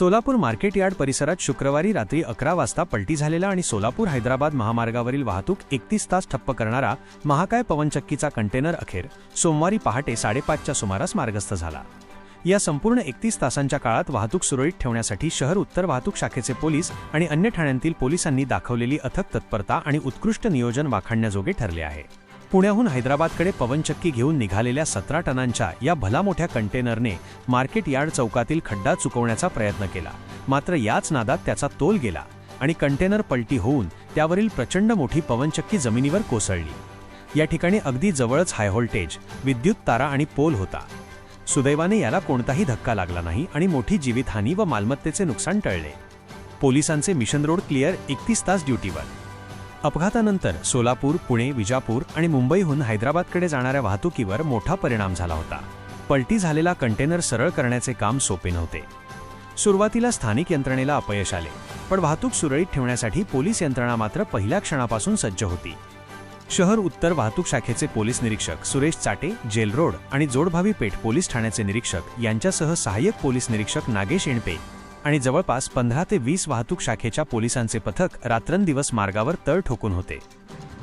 Solapur market yard परिसरात शुक्रवारी रात्री अकरा वाजता पलटी झालेला आणि सोलापूर हैदराबाद महामार्गावरील वाहतूक एकतीस तास ठप्प करणारा महाकाय पवनचक्कीचा कंटेनर अखेर सोमवारी पहाटे साडेपाचच्या सुमारास मार्गस्थ झाला. या संपूर्ण एकतीस तासांच्या काळात वाहतूक सुरळीत ठेवण्यासाठी शहर उत्तर वाहतूक शाखेचे पोलीस आणि अन्य ठाण्यांतील पोलिसांनी दाखवलेली अथक तत्परता आणि उत्कृष्ट नियोजन वाखाणण्याजोगे ठरले आहे. पुण्याहून हैदराबादकडे पवनचक्की घेऊन निघालेल्या सतरा टनांच्या या भलामोठ्या कंटेनरने मार्केट यार्ड चौकातील खड्डा चुकवण्याचा प्रयत्न केला. मात्र याच नादात त्याचा तोल गेला आणि कंटेनर पलटी होऊन त्यावरील प्रचंड मोठी पवनचक्की जमिनीवर कोसळली. या ठिकाणी अगदी जवळच हायव्होल्टेज विद्युत तारा आणि पोल होता. सुदैवाने याला कोणताही धक्का लागला नाही आणि मोठी जीवितहानी व मालमत्तेचे नुकसान टळले. पोलिसांचे मिशन रोड क्लिअर एकतीस तास ड्युटीवर. अपघातानंतर सोलापूर पुणे विजापूर आणि मुंबईहून हैदराबादकडे जाणाऱ्या वाहतुकीवर मोठा परिणाम झाला होता. पलटी झालेला कंटेनर सरळ करण्याचे काम सोपे नव्हते. सुरुवातीला स्थानिक यंत्रणेला अपयश आले पण वाहतूक सुरळीत ठेवण्यासाठी पोलीस यंत्रणा मात्र पहिल्या क्षणापासून सज्ज होती. शहर उत्तर वाहतूक शाखेचे पोलीस निरीक्षक सुरेश चाटे जेल रोड आणि जोडभावी पेठ पोलीस ठाण्याचे निरीक्षक यांच्यासह सहाय्यक पोलीस निरीक्षक नागेश एणपे आणि जवळपास पंधरा ते वीस वाहतूक शाखेच्या पोलिसांचे पथक रात्रंदिवस मार्गावर तळ ठोकून होते.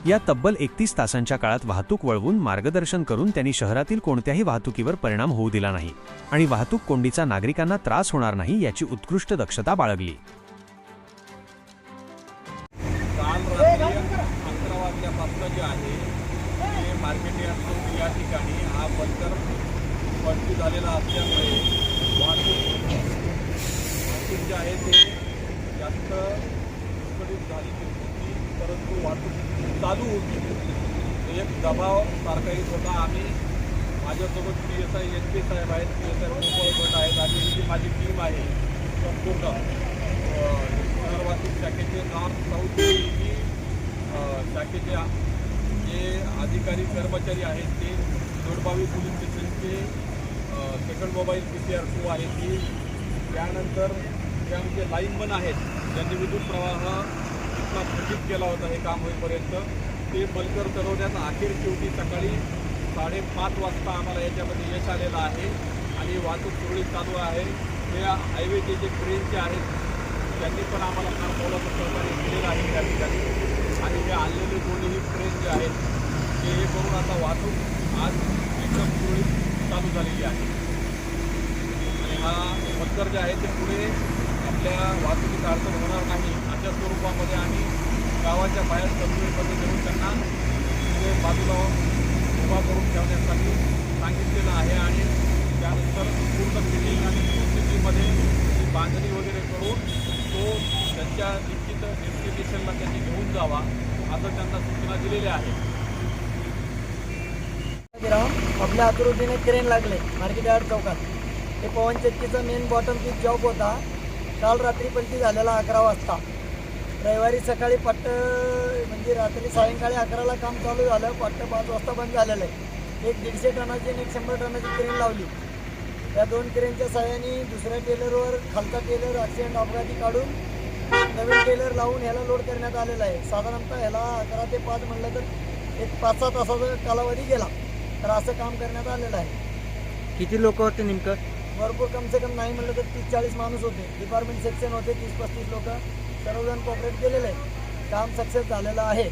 या तब्बल एकतीस तासांच्या काळात वाहतूक वळवून मार्गदर्शन करून त्यांनी शहरातील कोणत्याही वाहतुकीवर परिणाम होऊ दिला नाही आणि वाहतूक कोंडीचा नागरिकांना त्रास होणार नाही याची उत्कृष्ट दक्षता बाळगली. मार्केट या ठिकाणी हा बंदर झालेला असल्यामुळे जे आहे ते जास्त विस्कळीत झालेली होती परंतु वाहतूक चालू होती. एक दबाव सारखा येत होता. आम्ही माझ्यासोबत P S I S P साहेब आहेत. P S I Gopal Bhat आहेत? आणि जी माझी टीम आहे संपूर्ण शहर शाखेचे नॉर्थ साऊथ ही शाखेचे जे अधिकारी कर्मचारी आहेत ते जोडबावी पोलीस स्टेशनचे second mobile P C R two आहे ती. त्यानंतर त्यामध्ये लाईनमन आहेत. ज्यांनी विद्युत प्रवाह इतका स्थगित केला होता हे काम होईपर्यंत ते बलकर चढवण्यात अखेर शेवटी सकाळी साडेपाच वाजता आम्हाला याच्यामध्ये यश आलेलं आहे. आणि वाहतूक सुरळीत चालू आहे. हे हायवेचे जे ट्रेनचे आहेत त्यांनी पण आम्हाला फार मोलाचं सहकार्य केलेलं आहे त्या ठिकाणी. आणि हे आणलेले दोन्ही ट्रेन जे आहेत ते हे करून आता वाहतूक आज एकदम सुरळीत चालू झालेली आहे. आणि हा पत्कर जे आहे ते पुढे आपल्या वाहतुकीत अडचण होणार नाही. अशा स्वरूपामध्ये आम्ही गावाच्या बाहेर तंत्रमध्ये देऊन त्यांना ते बाजूला उभा करून ठेवण्यासाठी सांगितलेलं आहे आणि त्यानंतर पूर्ण फिटिंग आणि स्थितीमध्ये ती बांधणी वगैरे करून तो त्यांच्या निश्चित डेस्टिनेशनला त्यांनी घेऊन जावा असं त्यांना सूचना दिलेल्या आहेत. आपल्या आतुरतीने क्रेन लागले. मार्केट यार्ड चौकात. ते पवनचक्कीचा मेन बॉटम पीक जॉब होता. काल रात्रीपंती झालेला अकरा वाजता. रविवारी सकाळी पट्ट म्हणजे रात्री सायंकाळी अकराला काम चालू झालं पट्ट पाच वाजता बंद झालेलं आहे. एक दीडशे टनाची आणि एक शंभर टनाची क्रेन लावली. त्या दोन क्रेनच्या साह्याने दुसऱ्या टेलरवर खालचा टेलर ॲक्सिडेंट अपघाती काढून नवीन टेलर लावून ह्याला लोड करण्यात आलेला आहे. साधारणतः ह्याला अकरा ते पाच म्हणलं तर एक पाच सहा तासाचा कालावधी गेला. तर असं काम करण्यात आलेलं आहे. किती लोक होते नेमकं? भरपूर कम से कम नाही म्हणलं तर तीस चाळीस माणूस होते. डिपार्टमेंट सेक्शन होते तीस पस्तीस लोक. सर्वजण कॉपरेट केलेले आहे काम सक्सेस झालेलं आहे.